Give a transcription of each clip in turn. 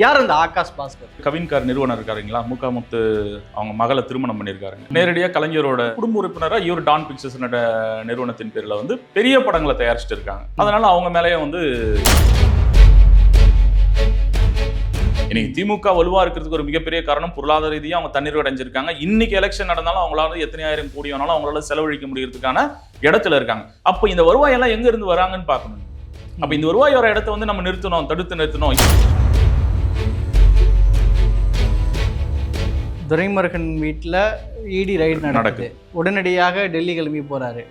யார் அந்த ஆகாஷ் பாஸ்கர்? கவின்கார் நிறுவனர் இருக்காருங்களா? முத்து அவங்க மகளை திருமணம் பண்ணியிருக்காருங்க. நேரடியாக கலைஞரோட குடும்ப உறுப்பினராக இவர் டான் பிக்சர்ஸ் நிறுவனத்தின் பேரில் வந்து பெரிய படங்களை தயாரிச்சுட்டு இருக்காங்க. அதனால அவங்க மேலேயே வந்து இன்னைக்கு திமுக வலுவா இருக்கிறதுக்கு ஒரு மிகப்பெரிய காரணம் பொருளாதார ரீதியாக அவங்க தண்ணீர் அடைஞ்சிருக்காங்க. இன்னைக்கு எலெக்ஷன் நடந்தாலும் அவங்களால எத்தனை எத்தனையாயிரம் கோடி வேணாலும் அவங்களால செலவழிக்க முடியறதுக்கான இடத்துல இருக்காங்க. அப்போ இந்த வருவாய் எல்லாம் எங்க இருந்து வராங்கன்னு பார்க்கணும். அப்போ இந்த வருவாய் வர இடத்த வந்து நம்ம நிறுத்தணும் தடுத்து நிறுத்தணும். துரைமுருகன் வீட்டில் இடி ரைடு நடக்குது. உடனடியாக டெல்லி கிளம்பி போறாரு.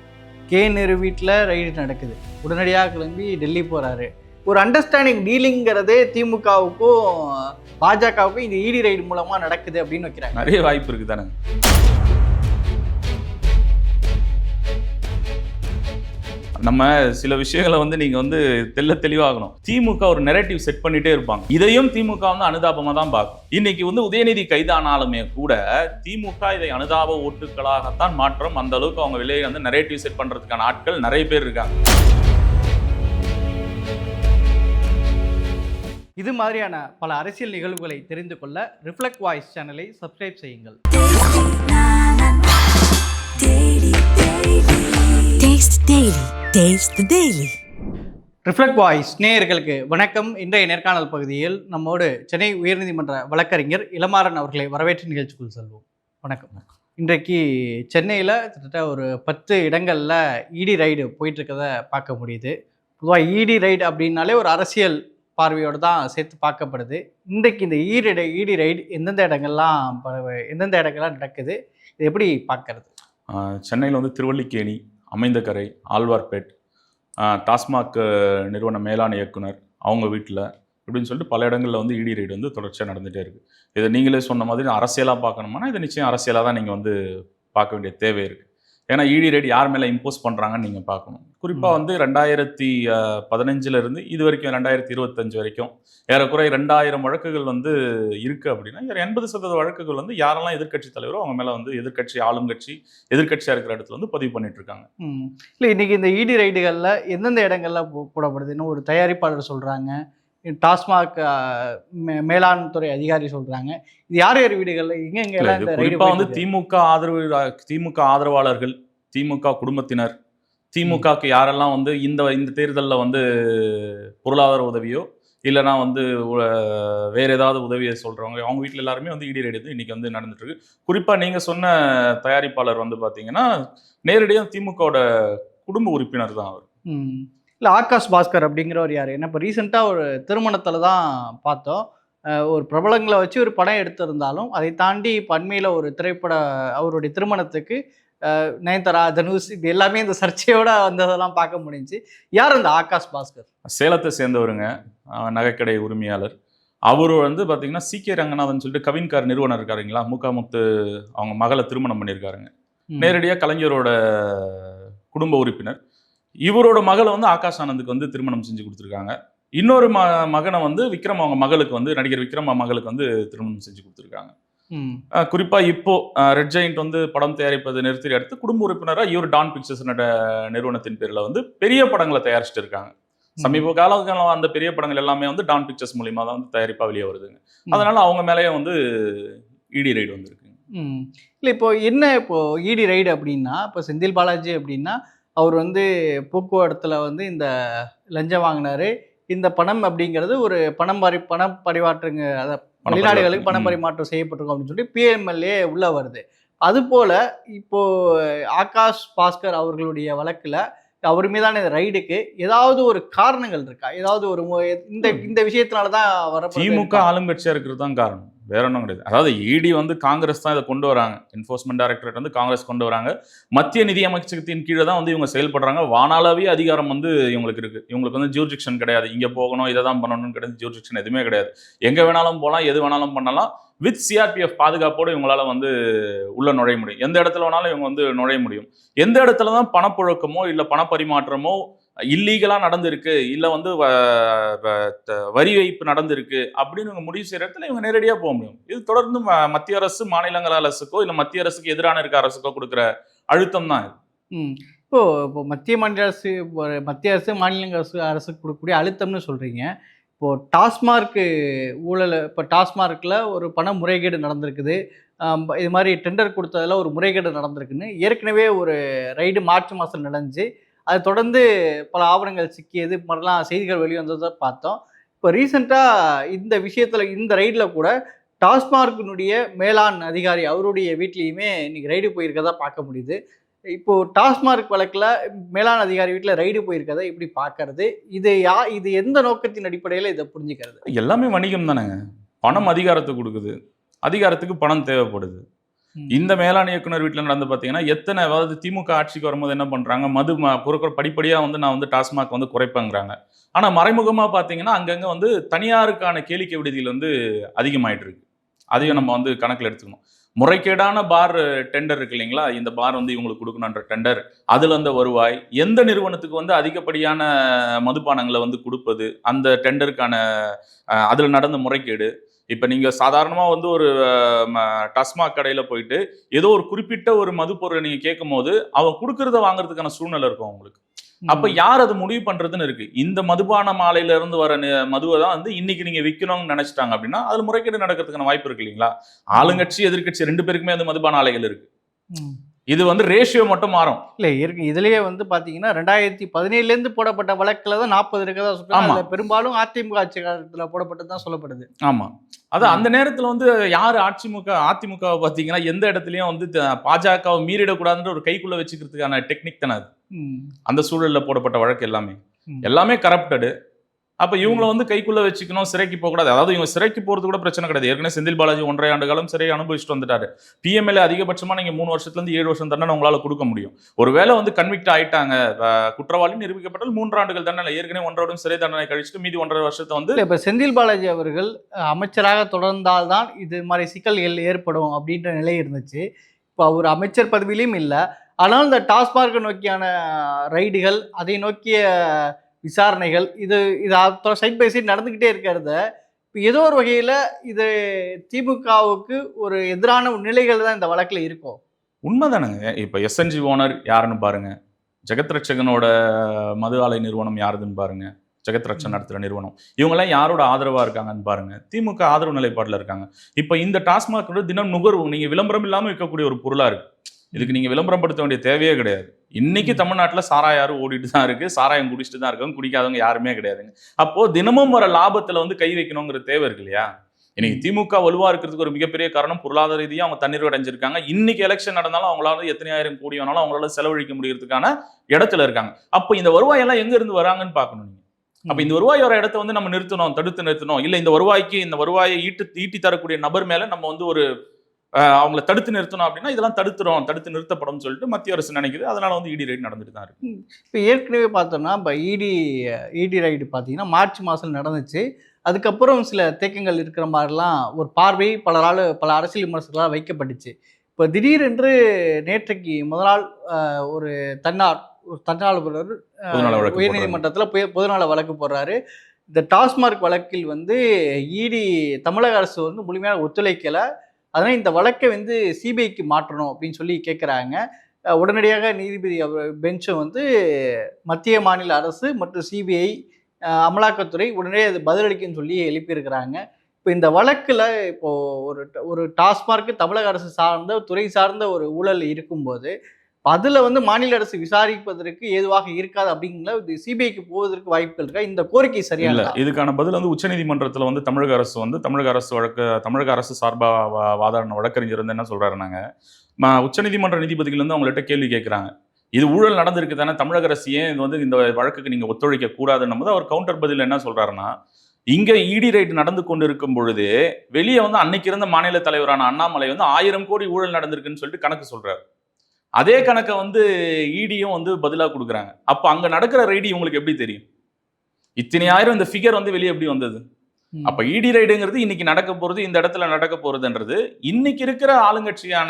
கே நேரு வீட்டில் ரைடு நடக்குது. உடனடியாக கிளம்பி டெல்லி போறாரு. ஒரு அண்டர்ஸ்டாண்டிங் டீலிங்கிறதே திமுகவுக்கும் பாஜகவுக்கும் இந்த இடி ரைடு மூலமா நடக்குது அப்படின்னு வைக்கிறாங்க. நிறைய வாய்ப்பு இருக்கு தானே நம்ம சில விஷயங்களை வந்து நீங்க வந்து தெள்ள தெளிவாகணும். திமுக ஒரு நெரேட்டிவ் செட் பண்ணிட்டே இருப்பாங்க. இதையும் திமுக வந்து அனுதாபமா தான் பார்க்கும். இன்னைக்கு வந்து உதயநிதி கைதானாலுமே கூட திமுக இதை அனுதாப ஓட்டுகளாகத்தான் மாற்றம். அந்த அளவுக்கு அவங்க விலையை வந்து நெரேட்டிவ் செட் பண்றதுக்கான ஆட்கள் நிறைய பேர் இருக்காங்க. இது மாதிரியான பல அரசியல் நிகழ்வுகளை தெரிந்து கொள்ள ரிஃப்ளெக்ட் வாய்ஸ் சேனலை சப்ஸ்கிரைப் செய்யுங்கள். Daily. Taste the Daily. Reflect voice நேயர்களுக்கு வணக்கம். இன்றைய நேர்காணல் பகுதியில் நம்மோடு சென்னை உயர்நீதிமன்ற வழக்கறிஞர் இளமாறன் அவர்களை வரவேற்று நிகழ்ச்சிக்குள் செல்வோம். வணக்கம். இன்றைக்கு சென்னையில் கிட்டத்தட்ட ஒரு பத்து இடங்களில் இடி ரைடு போயிட்டு இருக்கதை பார்க்க முடியுது. பொதுவாக இடி ரைடு அப்படின்னாலே ஒரு அரசியல் பார்வையோடு தான் சேர்த்து பார்க்கப்படுது. இன்றைக்கு இந்த ஈடி இடி ரைடு எந்தெந்த இடங்கள்லாம் ப- எந்தெந்த இடங்கள்லாம் நடக்குது? இது எப்படி பார்க்கறது? சென்னையில் வந்து திருவல்லிக்கேணி அமைந்தகரை ஆழ்வார்பேட் டாஸ்மாக் நிறுவன மேலாண் இயக்குனர் அவங்க வீட்டில் இப்படின்னு சொல்லிட்டு பல இடங்களில் வந்து இடி ரைடு வந்து தொடர்ச்சியாக நடந்துகிட்டே இருக்குது இதை நீங்களே சொன்ன மாதிரி அரசியலாக பார்க்கணுமானா இது நிச்சயம் அரசியலாக தான் நீங்கள் வந்து பார்க்க வேண்டிய தேவை இருக்குது ஏன்னா இடி ரைடு யார் மேலே இம்போஸ் பண்ணுறாங்கன்னு நீங்கள் பார்க்கணும். குறிப்பாக வந்து ரெண்டாயிரத்தி அஹ், பதினஞ்சுல இருந்து இது வரைக்கும் ரெண்டாயிரத்தி இருபத்தஞ்சு வரைக்கும் ஏறக்குறைய ரெண்டாயிரம் வழக்குகள் வந்து இருக்குது அப்படின்னா எண்பது சதவீத வழக்குகள் வந்து யாரெல்லாம் எதிர்க்கட்சி தலைவரோ அவங்க மேலே வந்து எதிர்க்கட்சி ஆளும் கட்சி எதிர்க்கட்சியாக இருக்கிற இடத்துல வந்து பதிவு பண்ணிட்டு இருக்காங்க. ம். இல்லை இன்னைக்கு இந்த இடி ரைடுகளில் எந்தெந்த இடங்கள்ல போ- போடப்படுது இன்னும் ஒரு தயாரிப்பாளர் சொல்கிறாங்க டாஸ்மாக் மேலாண் துறை அதிகாரி சொல்கிறாங்க இது யார் யார் வீடுகளில்? எங்க எங்க குறிப்பா வந்து திமுக ஆதரவு திமுக ஆதரவாளர்கள் திமுக குடும்பத்தினர் திமுகக்கு யாரெல்லாம் வந்து இந்த இந்த தேர்தலில் வந்து பொருளாதார உதவியோ இல்லைனா வந்து வேற ஏதாவது உதவியை சொல்றவங்க அவங்க வீட்டில் எல்லாருமே வந்து இடி ரைடு இன்னைக்கு வந்து நடந்துட்டு இருக்கு குறிப்பா நீங்க சொன்ன தயாரிப்பாளர் வந்து பாத்தீங்கன்னா நேரடியாக திமுகவோட குடும்ப உறுப்பினர் தான் அவர். இல்லை ஆகாஷ் பாஸ்கர் அப்படிங்கிறவர் யார்? என்ன இப்போ ரீசெண்டாக ஒரு திருமணத்தில் தான் பார்த்தோம். ஒரு பிரபலங்களை வச்சு ஒரு படம் எடுத்திருந்தாலும் அதை தாண்டி இப்போ அண்மையில் ஒரு திரைப்பட அவருடைய திருமணத்துக்கு நயன்தாரா தனுஷ் இது எல்லாமே இந்த சர்ச்சையோட வந்ததெல்லாம் பார்க்க முடிஞ்சுச்சு. யார் அந்த ஆகாஷ் பாஸ்கர்? சேலத்தை சேர்ந்தவருங்க. நகைக்கடை உரிமையாளர். அவர் வந்து பார்த்தீங்கன்னா சி கே ரங்கநாதன் சொல்லிட்டு கவின்கார் நிறுவனர் இருக்காருங்களா முத்து அவங்க மகளை திருமணம் பண்ணியிருக்காருங்க. நேரடியாக கலைஞரோட குடும்ப உறுப்பினர். இவரோட மகளை வந்து ஆகாஷ் ஆனந்துக்கு வந்து திருமணம் செஞ்சு கொடுத்துருக்காங்க. இன்னொரு ம மகனை வந்து விக்ரம் அவங்க மகளுக்கு வந்து நடிகர் விக்ரம் மகளுக்கு வந்து திருமணம் செஞ்சு கொடுத்துருக்காங்க. குறிப்பா இப்போ ரெட் ஜெயிண்ட் வந்து படம் தயாரிப்பதை நிறுத்தி அடுத்து குடும்ப உறுப்பினராக இவர் டான் பிக்சர்ஸ் நிறுவனத்தின் பேர்ல வந்து பெரிய படங்களை தயாரிச்சுட்டு இருக்காங்க சமீப காலங்களில் அந்த பெரிய படங்கள் எல்லாமே வந்து டான் பிக்சர்ஸ் மூலியமா தான் வந்து தயாரிப்பா வெளியே வருதுங்க. அதனால அவங்க மேலேயே வந்து இடி ரைடு வந்திருக்குங்க. ம். இல்லை இப்போ என்ன இப்போ இடி ரைடு அப்படின்னா இப்போ செந்தில் பாலாஜி அப்படின்னா அவர் வந்து போக்குவரத்தில் வந்து இந்த லஞ்சம் வாங்கினாரு. இந்த பணம் அப்படிங்கிறது ஒரு பணம் பரி பணம் பரிமாற்றுங்க அதை வெளிநாடுகளுக்கு பணம் பரிமாற்றம். செய்யப்பட்டிருக்கும் அப்படின்னு சொல்லி பிஎம்எல்ஏ உள்ள வருது. அதுபோல இப்போ ஆகாஷ் பாஸ்கர் அவர்களுடைய வழக்குல அவர் மீதான இந்த ரைடுக்கு ஏதாவது ஒரு காரணங்கள் இருக்கா? ஏதாவது ஒரு இந்த இந்த விஷயத்தினால தான் வர திமுக ஆளுங்கட்சியா இருக்கிறது தான் காரணம். வேற ஒன்றும் கிடையாது. அதாவது இடி வந்து காங்கிரஸ் தான் இதை கொண்டு வராங்க. என்ஃபோர்ஸ்மெண்ட் டைரக்டரேட் வந்து காங்கிரஸ் கொண்டு வராங்க. மத்திய நிதி அமைச்சகத்தின் கீழே தான் வந்து இவங்க செயல்படுறாங்க. வானாளாவே அதிகாரம் வந்து இவங்களுக்கு இருக்கு. இவங்களுக்கு வந்து ஜூரிடிக்ஷன் கிடையாது. இங்கே போகணும் இதை தான் பண்ணணும்னு கிடையாது. ஜூரிடிக்ஷன் எதுவுமே கிடையாது. எங்கே வேணாலும் போகலாம் எது வேணாலும் பண்ணலாம். வித் சிஆர்பிஎஃப் பாதுகாப்போடு இவங்களால வந்து உள்ள நுழைய முடியும். எந்த இடத்துல வேணாலும் இவங்க வந்து நுழைய முடியும். எந்த இடத்துல தான் பணப்புழக்கமோ இல்லை பணப்பரிமாற்றமோ இல்லீகலாக நடந்திருக்கு இல்லை வந்து வ- த- வரி வைப்பு நடந்திருக்கு அப்படின்னு இவங்க முடிவு செய்கிற இடத்துல இவங்க நேரடியாக போக முடியும். இது தொடர்ந்து ம- மத்திய அரசு மாநிலங்கள் அரசுக்கோ இல்லை மத்திய அரசுக்கு எதிரான இருக்க அரசுக்கோ கொடுக்குற அழுத்தம் தான் இது. இப்போ இப்போ மத்திய மாநில அரசு மத்திய அரசு மாநில அரசு அரசுக்கு கொடுக்கக்கூடிய அழுத்தம்னு சொல்கிறீங்க இப்போது டாஸ்மார்க்கு ஊழல் இப்போ டாஸ்மார்க்கில் ஒரு பண முறைகேடு நடந்திருக்குது. இது மாதிரி டெண்டர் கொடுத்ததில் ஒரு முறைகேடு நடந்திருக்குன்னு ஏற்கனவே ஒரு ரைடு மார்ச் மாதம் நடந்துச்சு அது தொடர்ந்து பல ஆவணங்கள் சிக்கியது இது மாதிரிலாம் செய்திகள் வெளிவந்ததை பார்த்தோம். இப்போ ரீசெண்டாக இந்த விஷயத்தில் இந்த ரைடில் கூட டாஸ்மார்க்கினுடைய மேலாண் அதிகாரி அவருடைய வீட்லேயுமே இன்றைக்கி ரைடு போயிருக்கதா பார்க்க முடியுது. இப்போ டாஸ்மார்க் வழக்கில் மேலாண் அதிகாரி வீட்டில் ரைடு போயிருக்கதை இப்படி பார்க்கறது. இது யா இது எந்த நோக்கத்தின் அடிப்படையில் இதை புரிஞ்சுக்கிறது? எல்லாமே வணிகம் தானேங்க பணம் அதிகாரத்தை கொடுக்குது. அதிகாரத்துக்கு பணம் தேவைப்படுது. இந்த மேலாண் இயக்குனர் வீட்டில் நடந்து பார்த்தீங்கன்னா எத்தனை அதாவது திமுக ஆட்சிக்கு வரும்போது என்ன பண்ணுறாங்க மது ம- படிப்படியாக வந்து நான் வந்து டாஸ்மாக் வந்து குறைப்பேங்கிறாங்க. ஆனால் மறைமுகமாக பார்த்தீங்கன்னா அங்கங்கே வந்து தனியாருக்கான கேளிக்கை விடுதிகள் வந்து அதிகமாயிட்டு இருக்கு அதையும் நம்ம வந்து கணக்கில் எடுத்துக்கணும். முறைகேடான பார் டெண்டர் இருக்கு இல்லைங்களா? இந்த பார் வந்து இவங்களுக்கு கொடுக்கணுன்ற டெண்டர். அதில் அந்த வருவாய். எந்த நிறுவனத்துக்கு வந்து அதிகப்படியான மதுபானங்களை வந்து கொடுப்பது அந்த டெண்டருக்கான அதில் நடந்த முறைகேடு. இப்போ நீங்க சாதாரணமா வந்து ஒரு டாஸ்மாக் கடையில போயிட்டு ஏதோ ஒரு குறிப்பிட்ட ஒரு மது பொருளை நீங்க கேட்கும் போது அவன் கொடுக்கறத வாங்குறதுக்கான சூழ்நிலை இருக்கும் அவங்களுக்கு அப்ப யார் அது முடிவு பண்றதுன்னு இருக்கு. இந்த மதுபான மாலையில இருந்து வர மதுவை தான் வந்து இன்னைக்கு நீங்க விற்கணும்னு நினைச்சிட்டாங்க அப்படின்னா அதுல முறைகேடு நடக்கிறதுக்கான வாய்ப்பு இருக்கு இல்லைங்களா? ஆளுங்கட்சி எதிர்க்கட்சி ரெண்டு பேருக்குமே அந்த மதுபான ஆலைகள் இருக்கு. இது வந்து ரேஷியோ மட்டும் மாறும். இல்லை இருக்கு. இதுலயே வந்து பார்த்தீங்கன்னா ரெண்டாயிரத்தி பதினேழுலேருந்து போடப்பட்ட வழக்கில் தான் நாற்பது இருக்கதா சொல்றாங்க. பெரும்பாலும் அதிமுக ஆட்சி காலத்தில் போடப்பட்டது தான் சொல்லப்படுது. ஆமா. அது அந்த நேரத்துல வந்து யார் அதிமுக அதிமுகவை பாத்தீங்கன்னா எந்த இடத்துலயும் வந்து பாஜகவை மீறிடக்கூடாதுன்ற ஒரு கைக்குள்ள வச்சுக்கிறதுக்கான டெக்னிக் தானே அது. அந்த சூழல்ல போடப்பட்ட வழக்கு எல்லாமே. எல்லாமே கரப்டடு அப்ப இவங்கள வந்து கைக்குள்ள வச்சுக்கணும் சிறைக்கு போக கூடாது அதாவது இவங்க சிறைக்கு போறது கூட பிரச்சனை கிடையாது. ஏற்கனவே செந்தில் பாலாஜி ஒன்றரை ஆண்டு காலம் சிறை அனுபவிச்சுட்டு வந்துட்டாரு. பிஎம்எல்ஏ அதிகபட்சமா நீங்க மூணு வருஷத்துல இருந்து ஏழு வருஷம் தண்டனை உங்களால கொடுக்க முடியும். ஒருவேளை வந்து கன்விக்ட் ஆயிட்டாங்க குற்றவாளி நிரூபிக்கப்பட்டால் மூன்று ஆண்டுகள் தண்டனை. ஏற்கனவே ஒன்றரை வருடம் சிறை தண்டனை கழிச்சுட்டு மீதி ஒன்றரை வருஷத்தை வந்து இப்போ செந்தில் பாலாஜி அவர்கள் அமைச்சராக தொடர்ந்தால்தான் இது மாதிரி சிக்கல்கள் ஏற்படும் அப்படின்ற நிலை இருந்துச்சு. இப்போ அவர் அமைச்சர் பதவியிலையும் இல்லை. ஆனால் இந்த டாஸ்மார்க்கை நோக்கியான ரைடுகள் அதை நோக்கிய விசாரணைகள் இது இது சைட் பை சைட் நடந்துக்கிட்டே இருக்கிறத இப்போ ஏதோ ஒரு வகையில் இது திமுகவுக்கு ஒரு எதிரான நிலைகள் தான் இந்த வழக்கில் இருக்கும். உண்மைதானுங்க. இப்போ எஸ்என்ஜி ஓனர் யாருன்னு பாருங்க. ஜெகத் ரட்சகனோட மது ஆலை நிறுவனம் யாருதுன்னு பாருங்க. ஜெகத் ரட்சன் நடத்துற நிறுவனம். இவங்கெல்லாம் யாரோட ஆதரவாக இருக்காங்கன்னு பாருங்க. திமுக ஆதரவு நிலைப்பாட்டில் இருக்காங்க. இப்போ இந்த டாஸ்மாக் தினம் நுகர்வு நீங்கள் விளம்பரம் இல்லாமல் விற்கக்கூடிய ஒரு பொருளாக இருக்குது இதுக்கு நீங்க விளம்பரம் படுத்த வேண்டிய தேவையே கிடையாது. இன்னைக்கு தமிழ்நாட்டுல சாராயாரும் ஓடிட்டு தான் இருக்கு. சாராயம் குடிச்சிட்டு தான் இருக்காங்க குடிக்காதவங்க யாருமே கிடையாதுங்க. அப்போ தினமும் வர லாபத்துல வந்து கை வைக்கணுங்கிற தேவை இருக்கு இல்லையா? இன்னைக்கு திமுக வலுவா இருக்கிறதுக்கு ஒரு மிகப்பெரிய காரணம் பொருளாதார ரீதியா அவங்க தண்ணீர் அடைஞ்சிருக்காங்க. இன்னைக்கு எலெக்ஷன் நடந்தாலும் அவங்களால வந்து எத்தனையாயிரம் கோடி வேணாலும் அவங்களால செலவழிக்க முடியறதுக்கான இடத்துல இருக்காங்க. அப்ப இந்த வருவாய் எல்லாம் எங்க இருந்து வராங்கன்னு பார்க்கணும் அப்ப இந்த வருவாய் வர இடத்த வந்து நம்ம நிறுத்தணும் தடுத்து நிறுத்தணும். இல்ல இந்த வருவாய்க்கு இந்த வருவாயை ஈட்டு ஈட்டி தரக்கூடிய நபர் மேல நம்ம வந்து ஒரு அவங்கள தடுத்து நிறுத்தணும் அப்படின்னா இதெல்லாம் தடுத்துறோம் தடுத்து நிறுத்தப்படும் சொல்லிட்டு மத்திய அரசு நினைக்குது. அதனால வந்து இடி ரைட் நடந்துட்டு தான் இருக்கு. இப்போ ஏற்கனவே பார்த்தோம்னா இப்போ இடி இடி ரைடு பார்த்தீங்கன்னா மார்ச் மாதம் நடந்துச்சு. அதுக்கப்புறம் சில தேக்கங்கள் இருக்கிற மாதிரிலாம் ஒரு பார்வை பலரால் பல அரசியல் விமர்சகர்களால் வைக்கப்பட்டுச்சு. இப்போ திடீரென்று நேற்றைக்கு முதல் நாள் ஒரு தன்னார் ஒரு தன்னார்வலர் உயர்நீதிமன்றத்தில் பொதுநல வழக்கு போடுறாரு. இந்த டாஸ்மார்க் வழக்கில் வந்து இடி தமிழக அரசு வந்து முழுமையாக ஒத்துழைக்கலை. அதனால் இந்த வழக்கை வந்து சிபிஐக்கு மாற்றணும் அப்படின்னு சொல்லி கேட்குறாங்க உடனடியாக நீதிபதி பெஞ்சும் வந்து மத்திய மாநில அரசு மற்றும் சிபிஐ அமலாக்கத்துறை உடனே அது பதிலளிக்குன்னு சொல்லி எழுப்பியிருக்கிறாங்க. இப்போ இந்த வழக்கில் இப்போது ஒரு ஒரு டாஸ்மார்க்கு தமிழக அரசு சார்ந்த துறை சார்ந்த ஒரு ஊழல் இருக்கும்போது அதில் வந்து மாநில அரசு விசாரிப்பதற்கு ஏதுவாக இருக்காது அப்படிங்கிற இது சிபிஐக்கு போவதற்கு வாய்ப்புகள் இருக்கா? இந்த கோரிக்கை இல்ல. சரியா இதுக்கான பதில் வந்து உச்சநீதிமன்றத்துல வந்து தமிழக அரசு வந்து தமிழக அரசு வழக்கு தமிழக அரசு சார்பா வா- வாதாடின வழக்கறிஞர் வந்து என்ன சொல்றாருனாங்க ம- உச்சநீதிமன்ற நீதிபதிகள் வந்து அவங்கள்ட்ட கேள்வி கேட்கறாங்க இது ஊழல் நடந்திருக்கு தானே தமிழக அரசு ஏன் இது வந்து இந்த வழக்குக்கு நீங்க ஒத்துழைக்க கூடாதுன்னும் போது அவர் கவுண்டர் பதில் என்ன சொல்றாருன்னா இங்க இடி ரைட் நடந்து கொண்டு இருக்கும் பொழுது வெளியே வந்து அன்னைக்கு இருந்த மாநில தலைவரான அண்ணாமலை வந்து ஆயிரம் கோடி ஊழல் நடந்திருக்குன்னு சொல்லிட்டு கணக்கு சொல்றாரு. அதே கணக்கை வந்து இடியும் வந்து பதிலா கொடுக்குறாங்க. அப்ப அங்க நடக்கிற ரைடு இவங்களுக்கு எப்படி தெரியும்? இத்தனை ஆயிரம் இந்த ஃபிகர் வந்து வெளியே எப்படி வந்தது? அப்ப இடி ரைடுங்கிறது இன்னைக்கு நடக்க போறது இந்த இடத்துல நடக்க போறதுன்றது இன்னைக்கு இருக்கிற ஆளுங்கட்சியான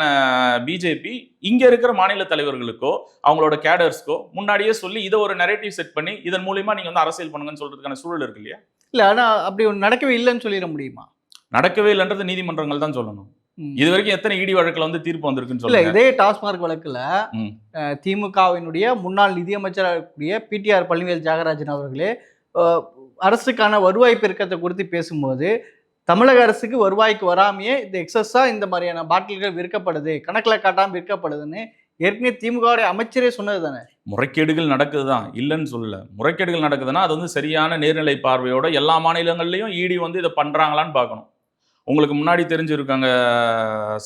பிஜேபி இங்க இருக்கிற மாநில தலைவர்களுக்கோ அவங்களோட கேடர்ஸ்க்கோ முன்னாடியே சொல்லி இதை ஒரு நெரேட்டிவ் செட் பண்ணி இதன் மூலியமா நீங்க வந்து அரசியல் பண்ணுங்கன்னு சொல்றதுக்கான சூழல் இருக்கு இல்லையா? இல்லை ஆனால் அப்படி ஒன்று நடக்கவே இல்லைன்னு சொல்லிட முடியுமா? நடக்கவே இல்லைன்றது நீதிமன்றங்கள் தான் சொல்லணும். இது வரைக்கும் எத்தனை இடி வழக்குல வந்து தீர்ப்பு வந்திருக்குன்னு சொல்லுங்க. இதே டாஸ்மார்க் வழக்குல திமுகவினுடைய முன்னாள் நிதியமைச்சராக இருக்கக்கூடிய பிடிஆர் பழனிவேல் தியாகராஜன் அவர்களே அரசுக்கான வருவாய் பெருக்கத்தை குறித்து பேசும்போது தமிழக அரசுக்கு வருவாய்க்கு வராமையே இந்த எக்ஸஸாக இந்த மாதிரியான பாட்டில்கள் விற்கப்படுது கணக்கில் காட்டாமல் விற்கப்படுதுன்னு ஏற்கனவே திமுகவுடைய அமைச்சரே சொன்னது தானே. முறைகேடுகள் நடக்குது தான் இல்லைன்னு சொல்லல. முறைகேடுகள் நடக்குதுன்னா அது வந்து சரியான நேர்நிலை பார்வையோட எல்லா மாநிலங்கள்லையும் இடி வந்து இதை பண்றாங்களான்னு பார்க்கணும். உங்களுக்கு முன்னாடி தெரிஞ்சிருக்காங்க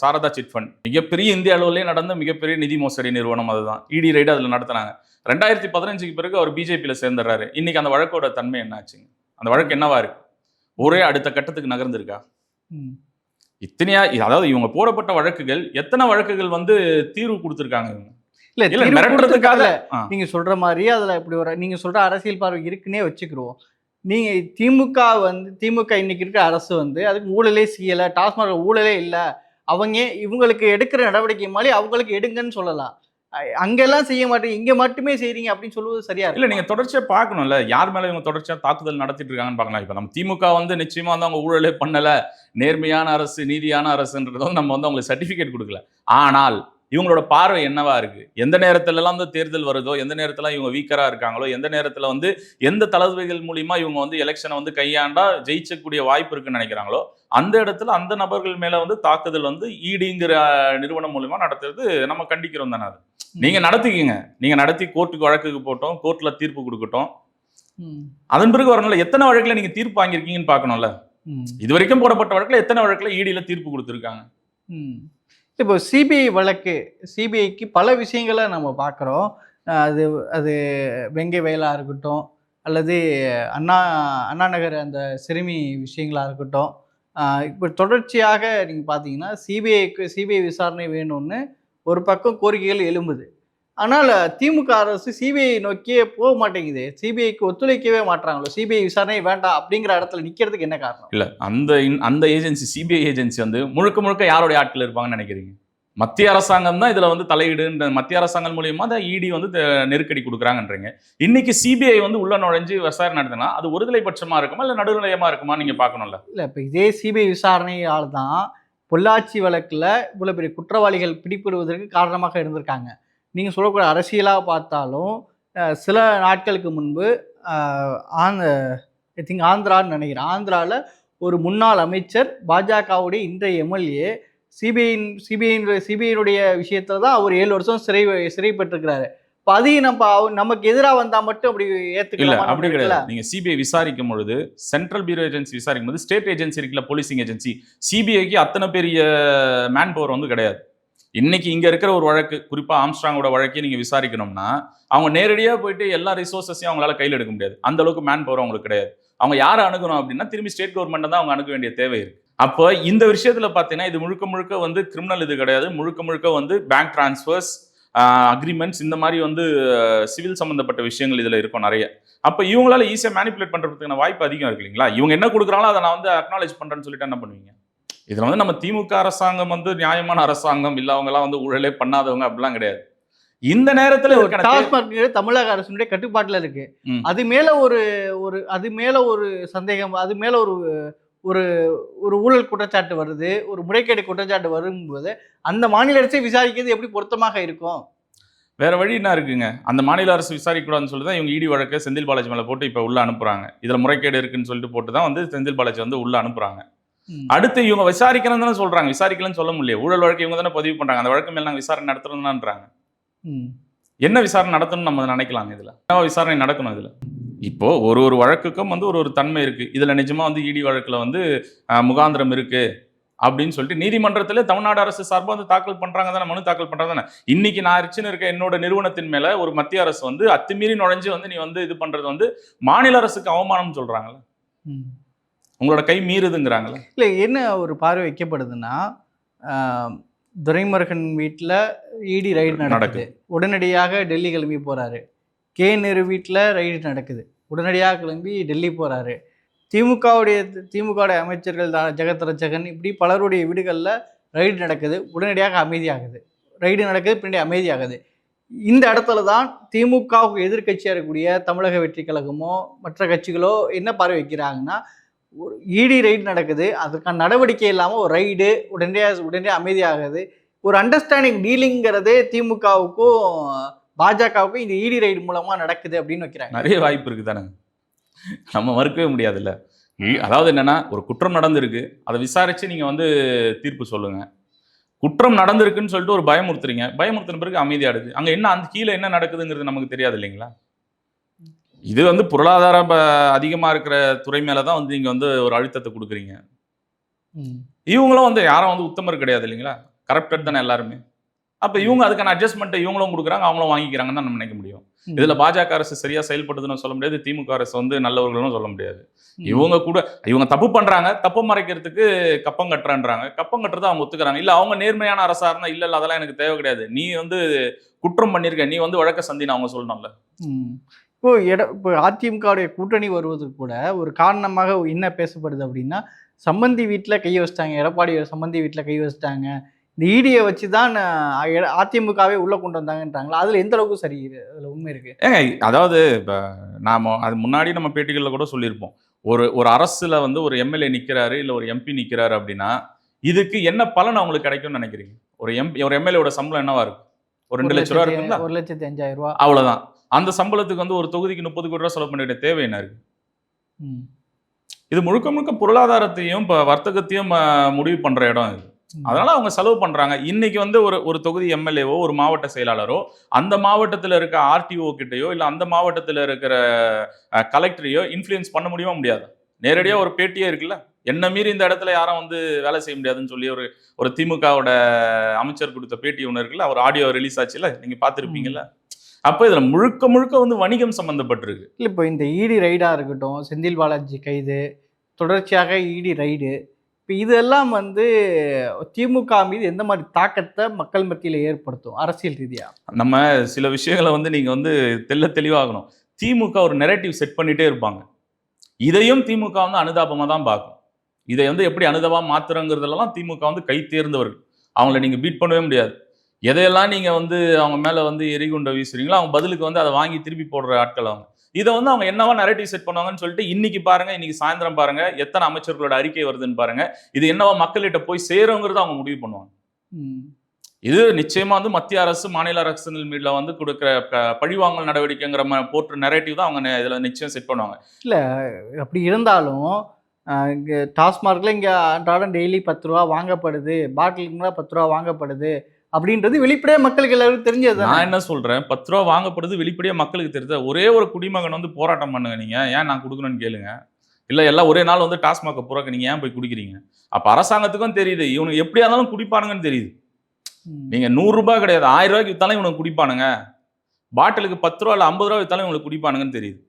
சாரதா சிட் ஃபண்ட். மிகப்பெரிய இந்திய அளவுலேயே நடந்த மிகப்பெரிய நிதி மோசடி நிறுவனம் அதுதான். இடி ரைடு அதில் நடத்துனாங்க. ரெண்டாயிரத்தி பதினஞ்சுக்கு பிறகு அவர் பிஜேபியில் சேர்ந்துடுறாரு. இன்னைக்கு அந்த வழக்கோட தன்மை என்ன ஆச்சுங்க அந்த வழக்கு என்னவா இருக்கு? ஒரே அடுத்த கட்டத்துக்கு நகர்ந்திருக்கா. இத்தனையா அதாவது இவங்க போடப்பட்ட வழக்குகள் எத்தனை வழக்குகள் வந்து தீர்வு கொடுத்துருக்காங்க இவங்க? இல்ல இல்ல மிரட்டுறதுக்காக. நீங்க சொல்ற மாதிரி அதுல இப்படி ஒரு நீங்க சொல்ற அரசியல் பார்வை இருக்குன்னே வச்சுக்கிருவோம். நீங்க திமுக வந்து திமுக இன்னைக்கு இருக்க அரசு வந்து அதுக்கு ஊழலே செய்யல டாஸ்மாக் ஊழலே இல்ல. அவங்க இவங்களுக்கு எடுக்கிற நடவடிக்கை மாதிரி அவங்களுக்கு எடுங்கன்னு சொல்லலாம். அங்கெல்லாம் செய்ய மாட்டீங்க இங்க மட்டுமே செய்றீங்க அப்படின்னு சொல்லுவது சரியா இல்ல நீங்க தொடர்ச்சியா பார்க்கணும்ல. யார் மேல இவங்க தொடர்ச்சியா தாக்குதல் நடத்திட்டு இருக்காங்கன்னு பார்க்கலாம். இப்ப நம்ம திமுக வந்து நிச்சயமா வந்து அவங்க ஊழலே பண்ணல. நேர்மையான அரசு நீதியான அரசுன்றது வந்து நம்ம வந்து அவங்களுக்கு சர்டிபிகேட் கொடுக்கல. ஆனால் இவங்களோட பார்வை என்னவா இருக்கு எந்த நேரத்துல எல்லாம் வந்து தேர்தல் வருதோ எந்த நேரத்துல இவங்க வீக்கரா இருக்காங்களோ எந்த நேரத்துல வந்து எந்த தளர்வுகள் மூலியமா இவங்க வந்து எலெக்ஷனை வந்து கையாண்டா ஜெயிச்சக்கூடிய வாய்ப்பு இருக்குன்னு நினைக்கிறாங்களோ அந்த இடத்துல அந்த நபர்கள் மேல வந்து தாக்குதல் வந்து ஈடிங்கிற நிறுவனம் மூலியமா நடத்துறது நம்ம கண்டிக்கிறோம் தானே அது நீங்க நடத்திக்கிங்க நீங்க நடத்தி கோர்ட்டுக்கு வழக்குக்கு போட்டோம் கோர்ட்ல தீர்ப்பு கொடுக்கட்டும். அதன் பிறகு வரணும்ல எத்தனை வழக்குல நீங்க தீர்ப்பு வாங்கியிருக்கீங்கன்னு பார்க்கணும்ல. இது வரைக்கும் போடப்பட்ட வழக்குல எத்தனை வழக்குல ஈடியில தீர்ப்பு கொடுத்துருக்காங்க. இப்போ சிபிஐ வழக்கு சிபிஐக்கு பல விஷயங்களை நம்ம பார்க்குறோம். அது அது வெங்கை வயலாக இருக்கட்டும் அல்லது அண்ணா அண்ணா நகர் அந்த சிறுமி விஷயங்களாக இருக்கட்டும். இப்போ தொடர்ச்சியாக நீங்கள் பார்த்தீங்கன்னா சிபிஐக்கு சிபிஐ விசாரணை வேணும்னு ஒரு பக்கம் கோரிக்கைகள் எழும்புது. ஆனால் திமுக அரசு சிபிஐ நோக்கியே போக மாட்டேங்குது. சிபிஐக்கு ஒத்துழைக்கவே மாட்றாங்களோ? சிபிஐ விசாரணை வேண்டாம் அப்படிங்கிற இடத்துல நிற்கிறதுக்கு என்ன காரணம்? இல்ல அந்த அந்த ஏஜென்சி சிபிஐ ஏஜென்சி வந்து முழுக்க முழுக்க யாருடைய ஆட்கள் இருப்பாங்கன்னு நினைக்கிறீங்க? மத்திய அரசாங்கம் தான் இதுல வந்து தலையீடுன்ற மத்திய அரசாங்கம் மூலியமா தான் இடி வந்து நெருக்கடி கொடுக்குறாங்கன்றீங்க. இன்னைக்கு சிபிஐ வந்து உள்ள நுழைஞ்சு விசாரணை நடத்தினா அது ஒருதலை பட்சமா இருக்குமா இல்ல நடுநிலையமா இருக்குமா நீங்க பார்க்கணும்ல? இல்லை இப்போ இதே சிபிஐ விசாரணையால் தான் பொள்ளாச்சி வழக்கில் இவ்வளோ பெரிய குற்றவாளிகள் பிடிபடுவதற்கு காரணமாக இருந்திருக்காங்க. நீங்கள் சொல்லக்கூடிய அரசியலாக பார்த்தாலும் சில நாட்களுக்கு முன்பு ஆந்த ஐ திங்க் ஆந்திரான்னு நினைக்கிறேன். ஆந்திராவில் ஒரு முன்னாள் அமைச்சர் பாஜகவுடைய இன்றைய எம்எல்ஏ சிபிஐயின் சிபிஐயின் சிபிஐனுடைய விஷயத்தில் தான் அவர் ஏழு வருஷம் சிறை சிறை பெற்றிருக்கிறாரு. இப்போ அதையும் நம்ம நமக்கு எதிராக வந்தால் மட்டும் அப்படி இல்ல ஏற்றுக்கலாம் அப்படி கிடையாது. நீங்க சிபிஐ விசாரிக்கும் பொழுது சென்ட்ரல் பியூரோ ஏஜென்சி விசாரிக்கும் போது ஸ்டேட் ஏஜென்சி இருக்குல்ல போலீசிங் ஏஜென்சி சிபிஐக்கு அத்தனை பெரிய மேன் பவர் வந்து கிடையாது. இன்னைக்கு இங்க இருக்கிற ஒரு வழக்கு குறிப்பா ஆம்ஸ்ட்ராங்கோட வழக்கையும் நீங்க விசாரிக்கணும்னா அவங்க நேரடியாக போயிட்டு எல்லா ரிசோர்ஸஸையும் அவங்களால கையில் எடுக்க முடியாது. அந்த அளவுக்கு மேன் பவர் அவங்களுக்கு கிடையாது. அவங்க யாரை அணுகணும் அப்படின்னா திரும்பி ஸ்டேட் கவர்மெண்ட் தான் அவங்க அணுக வேண்டிய தேவை இருக்கு. அப்போ இந்த விஷயத்துல பாத்தீங்கன்னா இது முழுக்க முழுக்க வந்து கிரிமினல் இது கிடையாது. முழுக்க முழுக்க வந்து பேங்க் டிரான்ஸ்ஃபர்ஸ் அக்ரிமெண்ட்ஸ் இந்த மாதிரி வந்து சிவில் சம்பந்தப்பட்ட விஷயங்கள் இதில் இருக்கும் நிறைய. அப்போ இவங்களால ஈஸியாக மேனிப்புலேட் பண்ணுறதுக்கான வாய்ப்பு அதிகம் இருக்கு இல்லைங்களா? இவங்க என்ன கொடுக்குறாங்களோ அதை நான் வந்து அக்னாலேஜ் பண்ணுறேன்னு சொல்லிட்டு என்ன பண்ணுவீங்க? இதுல வந்து நம்ம திமுக அரசாங்கம் வந்து நியாயமான அரசாங்கம் இல்ல அவங்க எல்லாம் வந்து ஊழலே பண்ணாதவங்க அப்படிலாம் கிடையாது. இந்த நேரத்துல டாஸ்மாக் தமிழக அரசுடைய கட்டுப்பாட்டுல இருக்கு. அது மேல ஒரு ஒரு அது மேல ஒரு சந்தேகம் அது மேல ஒரு ஒரு ஒரு ஊழல் குற்றச்சாட்டு வருது ஒரு முறைகேடு குற்றச்சாட்டு வரும்போது அந்த மாநில அரசை விசாரிக்கிறது எப்படி பொருத்தமாக இருக்கும்? வேற வழி என்ன இருக்குங்க? அந்த மாநில அரசு விசாரிக்கக்கூடாதுன்னு சொல்லி தான் இவங்க இடி வழக்கை செந்தில் பாலாஜி மேல போட்டு இப்ப உள்ள அனுப்புறாங்க. இதுல முறைகேடு இருக்குன்னு சொல்லிட்டு போட்டு தான் வந்து செந்தில் பாலாஜி வந்து உள்ள அனுப்புறாங்க. அடுத்து இவங்க விசாரிக்கிறேன்னு தானே சொல்றாங்க. விசாரிக்கலன்னு சொல்ல முடியல. ஊழல் வழக்கு இவங்க தானே பதிவு பண்றாங்க. அந்த வழக்கு மேல நாங்க விசாரணை நடத்துறோம்ன்றாங்க ம். என்ன விசாரணை நடத்தணும்னு நம்ம நினைக்கலாம் இதுல? விசாரணை நடக்கணும் இதுல? இப்போ ஒரு ஒரு வழக்குக்கும் வந்து ஒரு ஒரு தன்மை இருக்கு. இதுல நிஜமா வந்து இடி வழக்குல வந்து முகாந்திரம் இருக்கு அப்படின்னு சொல்லிட்டு நீதிமன்றத்துல தமிழ்நாடு அரசு சார்பா வந்து தாக்கல் பண்றாங்க தானே? மனு தாக்கல் பண்றாங்க தானே? இன்னைக்கு நான் அரிச்சுன்னு இருக்க என்னோட நிறுவனத்தின் மேல ஒரு மத்திய அரசு வந்து அத்துமீறி நுழைஞ்சு வந்து நீ வந்து இது பண்றது வந்து மாநில அரசுக்கு அவமானம் சொல்றாங்கல்ல. ம். உங்களோட கை மீறுதுங்கிறாங்கல்ல? இல்ல என்ன ஒரு பார்வை வைக்கப்படுதுன்னா துரைமுருகன் வீட்டில் இடி ரைடு நடக்குது. உடனடியாக டெல்லி கிளம்பி போறாரு. கே நேரு வீட்டில் ரைடு நடக்குது. உடனடியாக கிளம்பி டெல்லி போறாரு. திமுகவுடைய திமுகவுடைய அமைச்சர்கள் ஜெகத் ரட்சகன் இப்படி பலருடைய வீடுகளில் ரைடு நடக்குது. உடனடியாக அமைதியாகுது. ரைடு நடக்குது பின்னாடி அமைதியாகுது. இந்த இடத்துல தான் திமுகவுக்கு எதிர்க்கட்சியாக இருக்கக்கூடிய தமிழக வெற்றி கழகமோ மற்ற கட்சிகளோ என்ன பார்வை வைக்கிறாங்கன்னா ஒரு இடி ரைடு நடக்குது. அதற்கான நடவடிக்கை இல்லாமல் ஒரு ரைடு உடனடியாக உடனே அமைதியாகுது. ஒரு அண்டர்ஸ்டாண்டிங் டீலிங்கிறதே திமுகவுக்கும் பாஜகவுக்கும் இந்த இடி ரைடு மூலமாக நடக்குது அப்படின்னு வைக்கிறாங்க. நிறைய வாய்ப்பு இருக்கு தானே? நம்ம மறுக்கவே முடியாதுல்ல. அதாவது என்னன்னா ஒரு குற்றம் நடந்திருக்கு. அதை விசாரித்து நீங்கள் வந்து தீர்ப்பு சொல்லுங்கள் குற்றம் நடந்திருக்குன்னு சொல்லிட்டு ஒரு பயமுறுத்துறீங்க. பயமுறுத்தின பிறகு அமைதியாடுது. அங்கே என்ன அந்த கீழே என்ன நடக்குதுங்கிறது நமக்கு தெரியாது இல்லைங்களா? இது வந்து பொருளாதார ப- அதிகமா இருக்கிற துறை மேல தான் வந்து நீங்க வந்து ஒரு அழுத்தத்தை கொடுக்குறீங்க. இவங்களும் வந்து யாரும் வந்து உத்தமர் கிடையாது இல்லைங்களா? கரப்டட் தானே எல்லாருமே. அப்ப இவங்க அதுக்கான அட்ஜஸ்ட்மெண்ட்டை இவங்களும் கொடுக்குறாங்க அவங்களும் வாங்கிக்கிறாங்கன்னு தான் நம்ம நினைக்க முடியும். இதுல பாஜக அரசு சரியா செயல்படுதுன்னு சொல்ல முடியாது திமுக அரசு வந்து நல்லவர்களும் சொல்ல முடியாது. இவங்க கூட இவங்க தப்பு பண்றாங்க தப்பு மறைக்கிறதுக்கு கப்பம் கட்டுறன்றாங்க. கப்பம் கட்டுறதை அவங்க ஒத்துக்கிறாங்க. இல்ல அவங்க நேர்மையான அரசா இருந்தா இல்ல இல்ல அதெல்லாம் எனக்கு தேவை கிடையாது. நீ வந்து குற்றம் பண்ணிருக்க நீ வந்து வழக்க சந்தின்னு அவங்க சொல்லணும்ல. இப்போ எட இப்போ அதிமுகவுடைய கூட்டணி வருவதற்கு கூட ஒரு காரணமாக என்ன பேசப்படுது அப்படின்னா சம்பந்தி வீட்டில் கை வச்சிட்டாங்க எடப்பாடி சம்பந்தி வீட்டில் கை வச்சிட்டாங்க. இந்த ஈடியை வச்சு தான் அதிமுகவே உள்ள கொண்டு வந்தாங்கன்றாங்களா? அதுல எந்த அளவுக்கு சரி அதுல உண்மை இருக்கு? ஏங்க அதாவது இப்போ நாம அது முன்னாடி நம்ம பேட்டிகளில் கூட சொல்லியிருப்போம். ஒரு ஒரு அரசுல வந்து ஒரு எம்எல்ஏ நிக்கிறாரு இல்ல ஒரு எம்பி நிக்கிறாரு அப்படின்னா இதுக்கு என்ன பலன் அவங்களுக்கு கிடைக்கும்னு நினைக்கிறீங்க? ஒரு எம்பி ஒரு எம்எல்ஏவோட சம்பளம் என்னவா இருக்கும்? ஒரு ரெண்டு லட்ச ரூபா இருக்குங்களா? ஒரு லட்சத்தி அஞ்சாயிரம் ரூபா. அவ்வளவுதான். அந்த சம்பளத்துக்கு வந்து ஒரு தொகுதிக்கு முப்பது கோடி ரூபா செலவு பண்ண வேண்டிய தேவை என்ன இருக்கு. இது முழுக்க முழுக்க பொருளாதாரத்தையும் இப்போ வர்த்தகத்தையும் முடிவு பண்ற இடம் இது. அதனால அவங்க செலவு பண்றாங்க. இன்னைக்கு வந்து ஒரு ஒரு தொகுதி எம்எல்ஏவோ ஒரு மாவட்ட செயலாளரோ அந்த மாவட்டத்தில் இருக்க ஆர்டிஓ கிட்டயோ இல்ல அந்த மாவட்டத்தில் இருக்கிற கலெக்டரையோ இன்ஃப்ளூயன்ஸ் பண்ண முடியுமா? முடியாது. நேரடியா ஒரு பேட்டியே இருக்குல்ல. என்ன மீறி இந்த இடத்துல யாரும் வந்து வேலை செய்ய முடியாதுன்னு சொல்லி ஒரு ஒரு திமுகவோட அமைச்சர் கொடுத்த பேட்டி ஒன்று இருக்குல்ல. ஒரு ஆடியோ ரிலீஸ் ஆச்சுல நீங்க பார்த்துருப்பீங்கல்ல. அப்போ இதுல முழுக்க முழுக்க வந்து வணிகம் சம்பந்தப்பட்டிருக்கு. இல்ல இப்போ இந்த இடி ரைடா இருக்கட்டும் செந்தில் பாலாஜி கைது தொடர்ச்சியாக இடி ரைடு இப்போ இதெல்லாம் வந்து திமுக மீது எந்த மாதிரி தாக்கத்தை மக்கள் மத்தியில ஏற்படுத்தும் அரசியல் ரீதியா? நம்ம சில விஷயங்களை வந்து நீங்க வந்து தெள்ள தெளிவாகணும். திமுக ஒரு நெரேட்டிவ் செட் பண்ணிட்டே இருப்பாங்க. இதையும் திமுக வந்து அனுதாபமா தான் பார்க்கும். இதை வந்து எப்படி அனுதாபமா மாத்துறங்கிறதுலாம் திமுக வந்து கை தேர்ந்தவர்கள். அவங்கள நீங்க பீட் பண்ணவே முடியாது. எதையெல்லாம் நீங்க வந்து அவங்க மேல வந்து எரிகுண்டை வீசுறீங்களோ அவங்க பதிலுக்கு வந்து அதை வாங்கி திருப்பி போடுற ஆட்கள் அவங்க. இதை வந்து அவங்க என்னவா நெரேட்டிவ் செட் பண்ணுவாங்கன்னு சொல்லிட்டு இன்னைக்கு பாருங்க இன்னைக்கு சாயந்தரம் பாருங்க எத்தனை அமைச்சர்களோட அறிக்கை வருதுன்னு பாருங்க இது என்னவா மக்கள்கிட்ட போய் சேருங்கிறத அவங்க முடிவு பண்ணுவாங்க. இது நிச்சயமா வந்து மத்திய அரசு மாநில அரசுகள் மீதுல வந்து கொடுக்குற பழிவாங்கல் நடவடிக்கைங்கிற ம- போற்று நெரேட்டிவ் தான் அவங்க இதுல நிச்சயம் செட் பண்ணுவாங்க. அப்படி இருந்தாலும் இங்க டாஸ்மார்க்ல இங்க அன்றாடம் டெய்லி பத்து ரூபா வாங்கப்படுது பாட்டிலுக்கு பத்து ரூபா வாங்கப்படுது அப்படின்றது வெளிப்படையா மக்களுக்கு எல்லாருக்கும் தெரிஞ்சது நான் என்ன சொல்றேன்? பத்து ரூபா வாங்கப்படுது வெளிப்படையா மக்களுக்கு தெரியுது ஒரே ஒரு குடிமகன் வந்து போராட்டம் பண்ணுங்க நீங்க. ஏன் நான் கொடுக்கணும்னு கேளுங்க. இல்ல எல்லாம் ஒரே நாள் வந்து டாஸ்மாக புறக்க நீங்க ஏன் போய் குடிக்கிறீங்க? அப்ப அரசாங்கத்துக்கும் தெரியுது. இவனுக்கு எப்படியா இருந்தாலும் குடிப்பானுங்கன்னு தெரியுது. நீங்க நூறு ரூபாய் கிடையாது. ஆயிரம் ரூபாய்க்கு வித்தாலும் இவனுக்கு குடிப்பானுங்க. பாட்டிலுக்கு பத்து ரூபா இல்ல ஐம்பது ரூபா வித்தாலும் இவங்களுக்கு குடிப்பானுங்கன்னு தெரியுது.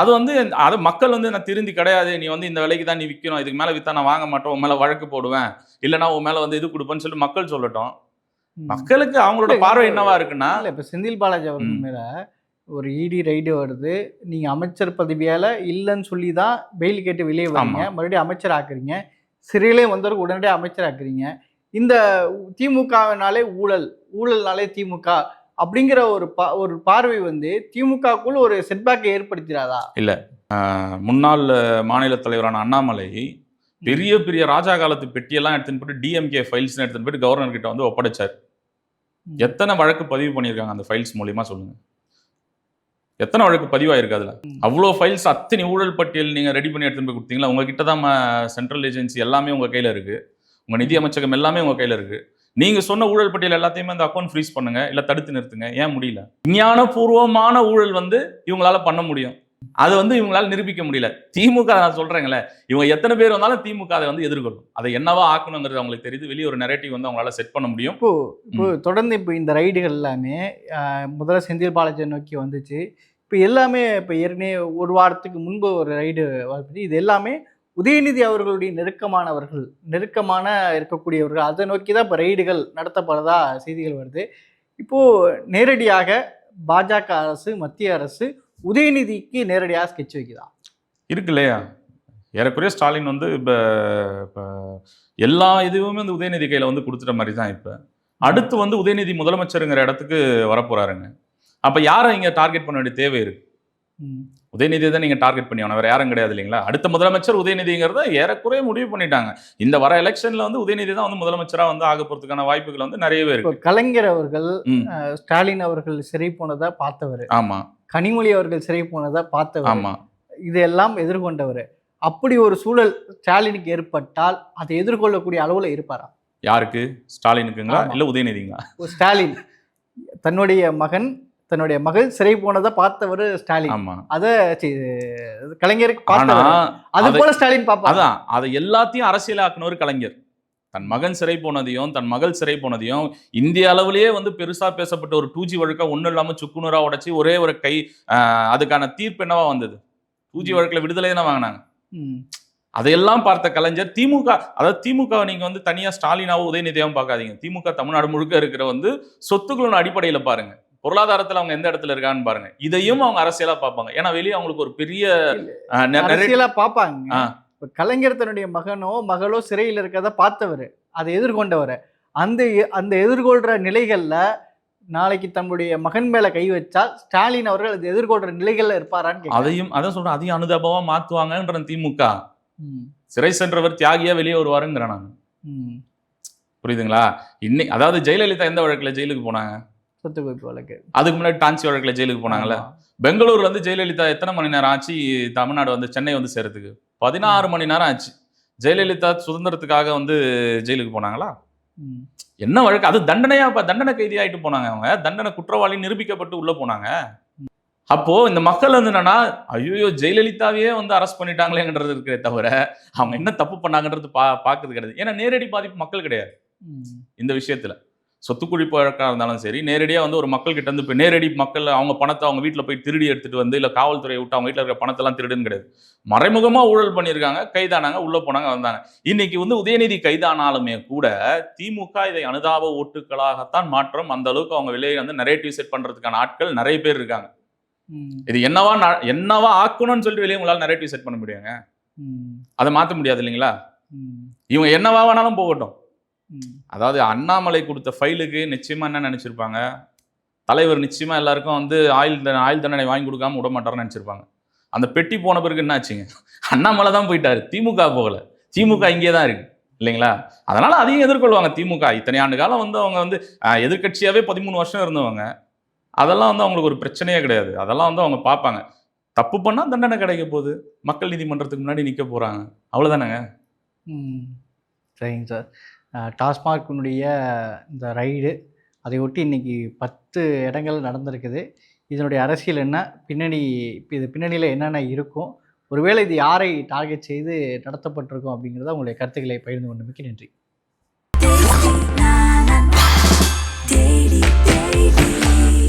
அது வந்து அது மக்கள் வந்து நான் திருந்தி கிடையாது. நீ வந்து இந்த விலைக்கு தான் நீ விற்கணும் இதுக்கு மேல வித்தா நான் வாங்க மாட்டேன். உன் மேல வழக்கு போடுவேன். இல்லைன்னா உன் மேல வந்து இது கொடுப்பேன்னு சொல்லி மக்கள் சொல்லட்டும். மக்களுக்கு அவங்களோட இல்ல, பார்வை இல்ல, என்னவா இருக்குன்னா இல்ல இப்ப செந்தில் பாலாஜி அவர்கள். மேல ஒரு இடி ரைடு வருது. நீங்க அமைச்சர் பதவியால இல்லைன்னு சொல்லி தான் பெயில் கேட்டு வெளியே வரீங்க. மறுபடியும் அமைச்சர் ஆக்குறீங்க. சிறையிலே வந்தவருக்கு உடனடியாக அமைச்சர் ஆக்குறீங்க. இந்த திமுகவினாலே ஊழல் ஊழல்னாலே திமுக அப்படிங்கிற ஒரு பா ஒரு பார்வை வந்து திமுகக்குள்ள ஒரு செட்பேக்கை ஏற்படுத்திடாதா? ஆஹ், முன்னாள் மாநில தலைவரான அண்ணாமலை பெரிய பெரிய ராஜா காலத்து பெட்டியெல்லாம் எடுத்துன்னு போயிட்டு டிஎம்கே ஃபைல்ஸ் எடுத்துன்னு போயிட்டு கவர்னர் கிட்ட வந்து ஒப்படைச்சார். எத்தனை வழக்கு பதிவு பண்ணியிருக்காங்க அந்த ஃபைல்ஸ் மூலியமா சொல்லுங்க. எத்தனை வழக்கு பதிவாயிருக்கு அதுல? அவ்வளோ ஃபைல்ஸ் அத்தனை ஊழல் பட்டியல் நீங்க ரெடி பண்ணி எடுத்துன்னு போய் கொடுத்தீங்களா? உங்ககிட்ட தான் சென்ட்ரல் ஏஜென்சி எல்லாமே உங்க கையில இருக்கு. உங்க நிதி அமைச்சகம் எல்லாமே உங்க கையில இருக்கு. நீங்க சொன்ன ஊழல் பட்டியல் எல்லாத்தையுமே அந்த அக்கௌண்ட் ஃப்ரீஸ் பண்ணுங்க. இல்ல தடுத்து நிறுத்துங்க. ஏன் முடியல? விஞ்ஞானபூர்வமான ஊழல் வந்து இவங்களால பண்ண முடியும். அது வந்து இவங்களால நிரூபிக்க முடியல. திமுக நான் சொல்றேங்களே இவங்க எத்தனை பேர் வந்தாலும் திமுக அதை வந்து எதிர்கொள்ளும். அதை என்னவா ஆக்கணுங்கிறது அவங்களுக்கு தெரியுது வெளியே ஒரு நெரேட்டிவ் வந்து அவங்களால செட் பண்ண முடியும். இப்போ இப்போ தொடர்ந்து இப்போ இந்த ரைடுகள் எல்லாமே முதல்ல செந்தில் பாலாஜியை நோக்கி வந்துச்சு. இப்போ எல்லாமே இப்போ ஏற்கனவே ஒரு வாரத்துக்கு முன்பு ஒரு ரைடு வருது இது எல்லாமே உதயநிதி அவர்களுடைய நெருக்கமானவர்கள் நெருக்கமான இருக்கக்கூடியவர்கள். அதை நோக்கி தான் இப்போ ரைடுகள் நடத்தப்படுறதா செய்திகள் வருது. இப்போ நேரடியாக பாஜக அரசு மத்திய அரசு உதயநிதிக்கு நேரடியாக ஸ்கெட்ச் வைக்குதா? இருக்கு இல்லையா ஏறக்குறைய ஸ்டாலின் வந்து இப்போ இப்போ எல்லா இதுவுமே வந்து உதயநிதி கையில் வந்து கொடுத்துட்ட மாதிரி தான் இப்போ. அடுத்து வந்து உதயநிதி முதலமைச்சருங்கிற இடத்துக்கு வரப்போறாருங்க. அப்போ யாரை இங்கே டார்கெட் பண்ண வேண்டிய தேவை இருக்கு? ம். உதயநிதியை தான் நீங்கள் டார்கெட் பண்ணி ஆகணும். வேற யாரும் கிடையாது இல்லைங்களா? அடுத்த முதலமைச்சர் உதயநிதிங்கிறத ஏறக்குறைய முடிவு பண்ணிட்டாங்க. இந்த வர எலெக்ஷன்ல வந்து உதயநிதி தான் வந்து முதலமைச்சராக வந்து ஆக போறதுக்கான வாய்ப்புகள் வந்து நிறையவே இருக்கு. கலைஞர் அவர்கள் ஸ்டாலின் அவர்கள் சிறை போனதா பார்த்தவர். ஆமா. கனிமொழி அவர்கள் சிறை போனதா பார்த்தவர். ஆமா. இதெல்லாம் எதிர்கொண்டவர். அப்படி ஒரு சூழல் ஸ்டாலினுக்கு ஏற்பட்டால் அதை எதிர்கொள்ளக்கூடிய அளவுல இருப்பாரா? யாருக்கு? ஸ்டாலினுக்குங்களா. இல்ல உதயநிதிங்களா? ஸ்டாலின். தன்னுடைய மகன் தன்னுடைய மகள் சிறை போனதை பார்த்தவர் ஸ்டாலின். அத கலைஞருக்கு ஆனா பார்த்தவர் அது போல ஸ்டாலின் பாப்பா அதான் அதை எல்லாத்தையும் அரசியலாக்குனவர் கலைஞர். தன் மகன் சிறை போனதையும் தன் மகள் சிறை போனதையும் இந்திய அளவிலேயே வந்து பெருசா பேசப்பட்ட ஒரு டூ ஜி வழக்கை ஒன்றும் இல்லாம சுக்குநூறா உடைச்சி ஒரே ஒரு கை அதுக்கான தீர்ப்பு என்னவா வந்தது? டூ ஜி வழக்குல விடுதலை தானே வாங்கினாங்க? அதையெல்லாம் பார்த்த கலைஞர் திமுக அதாவது திமுக நீங்க வந்து தனியா ஸ்டாலினாவோ உதயநிதியாவும் பார்க்காதீங்க. திமுக தமிழ்நாடு முழுக்க இருக்கிற வந்து சொத்துக்களோட அடிப்படையில பாருங்க. பொருளாதாரத்துல அவங்க எந்த இடத்துல இருக்கான்னு பாருங்க. இதையும் அவங்க அரசியலா பார்ப்பாங்க. ஏன்னா வெளியே அவங்களுக்கு ஒரு பெரிய நிறைய- ஆ. இப்ப கலைஞர் தன்னுடைய மகனோ மகளோ சிறையில் இருக்கிறத பார்த்தவர் அதை எதிர்கொண்டவர். அந்த அந்த எதிர்கொள்ற நிலைகள்ல நாளைக்கு தன்னுடைய மகன் மேல கை வச்சால் ஸ்டாலின் அவர்கள் அதை எதிர்கொள்ற நிலைகள்ல இருப்பாரான்னு. அதையும் அதான் சொல்றேன் அதையும் அனுதாபமா மாத்துவாங்கன்ற திமுக. சிறை சென்றவர் தியாகியா வெளியே வருவாருங்கிற நான். புரியுதுங்களா? இன்னை அதாவது ஜெயலலிதா எந்த வழக்குல ஜெயிலுக்கு போனாங்க? சொத்து குவிப்பு வழக்கு. அதுக்கு முன்னாடி டான்சி வழக்குல ஜெயிலுக்கு போனாங்கல்ல. பெங்களூர்ல இருந்து ஜெயலலிதா எத்தனை மணி நேரம் ஆச்சு? தமிழ்நாடு வந்து சென்னை வந்து சேர்றதுக்கு பதினாறு மணி நேரம் ஆச்சு. ஜெயலலிதா சுதந்திரத்துக்காக வந்து ஜெயிலுக்கு போனாங்களா? என்ன வழக்கு? அது தண்டனையா? தண்டனை கைதி ஆயிட்டு போனாங்க அவங்க. தண்டனை குற்றவாளி நிரூபிக்கப்பட்டு உள்ள போனாங்க. அப்போ இந்த மக்கள் வந்து என்னன்னா ஐயோ ஜெயலலிதாவையே வந்து அரெஸ்ட் பண்ணிட்டாங்களேங்கிறது இருக்கிறே தவிர அவங்க என்ன தப்பு பண்ணாங்கன்றது பா பாக்குறது கிடையாது. ஏன்னா நேரடி பாதிப்பு மக்கள் கிடையாது. இந்த விஷயத்துல. சொத்து குழிப்பு வழக்காக இருந்தாலும் சரி நேரடியா வந்து ஒரு மக்கள் கிட்ட இருந்து இப்போ நேரடி மக்கள் அவங்க பணத்தை அவங்க வீட்டில் போய் திருடி எடுத்துட்டு வந்து இல்லை காவல்துறையை விட்டு அவங்க வீட்டில் இருக்கிற பணத்தெல்லாம் திருடுன்னு கிடையாது. மறைமுகமா ஊழல் பண்ணியிருக்காங்க கைதானாங்க உள்ள போனாங்க வந்தாங்க. இன்னைக்கு வந்து உதயநிதி கைதானாலுமே கூட திமுக இதை அனுதாப ஓட்டுகளாகத்தான் மாற்றம். அந்த அளவுக்கு அவங்க வெளியே வந்து நரேட்டிவ் செட் பண்றதுக்கான ஆட்கள் நிறைய பேர் இருக்காங்க. இது என்னவா என்னவா ஆக்கணும்னு சொல்லிட்டு வெளியே உங்களால் நரேட்டிவ் செட் பண்ண முடியுங்க? அதை மாற்ற முடியாது இல்லைங்களா? இவங்க என்னவா வேணாலும் போகட்டும். அதாவது அண்ணாமலை கொடுத்த ஃபைலுக்கு நிச்சயமா என்ன நினைச்சிருப்பாங்க? தலைவர் நிச்சயமா எல்லாருக்கும் வந்து ஆயுள் தண்டனை ஆயுள் தண்டனை வாங்கி கொடுக்காம விட மாட்டாருன்னு நினைச்சிருப்பாங்க. அந்த பெட்டி போன பிறகு என்ன ஆச்சுங்க அண்ணாமலை தான் போயிட்டாரு. திமுக போகல. திமுக இங்கே தான் இருக்கு. இல்லைங்களா? அதனால அதையும் எதிர்கொள்வாங்க திமுக. இத்தனை ஆண்டு காலம் வந்து அவங்க வந்து ஆஹ், எதிர்க்கட்சியாவே பதிமூணு வருஷம் இருந்தவங்க. அதெல்லாம் வந்து அவங்களுக்கு ஒரு பிரச்சனையே கிடையாது. அதெல்லாம் வந்து அவங்க பார்ப்பாங்க. தப்பு பண்ணா தண்டனை கிடைக்க போகுது. மக்கள் நீதிமன்றத்துக்கு முன்னாடி நிக்க போறாங்க. அவ்வளவுதானங்க? ம். சரிங்க சார். டாஸ்மார்க்கினுடைய இந்த ரைடு அதை ஒட்டி இன்னைக்கு பத்து இடங்கள் நடந்திருக்குது இதனுடைய அரசியல் என்ன பின்னணி இது பின்னணியில் என்னென்ன இருக்கும் ஒருவேளை இது யாரை டார்கெட் செய்து நடத்தப்பட்டிருக்கும் அப்படிங்கிறத உங்களுடைய கருத்துக்களை பகிர்ந்து கொண்டு மிக்க நன்றி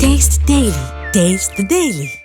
Taste the Daily. Taste the Daily.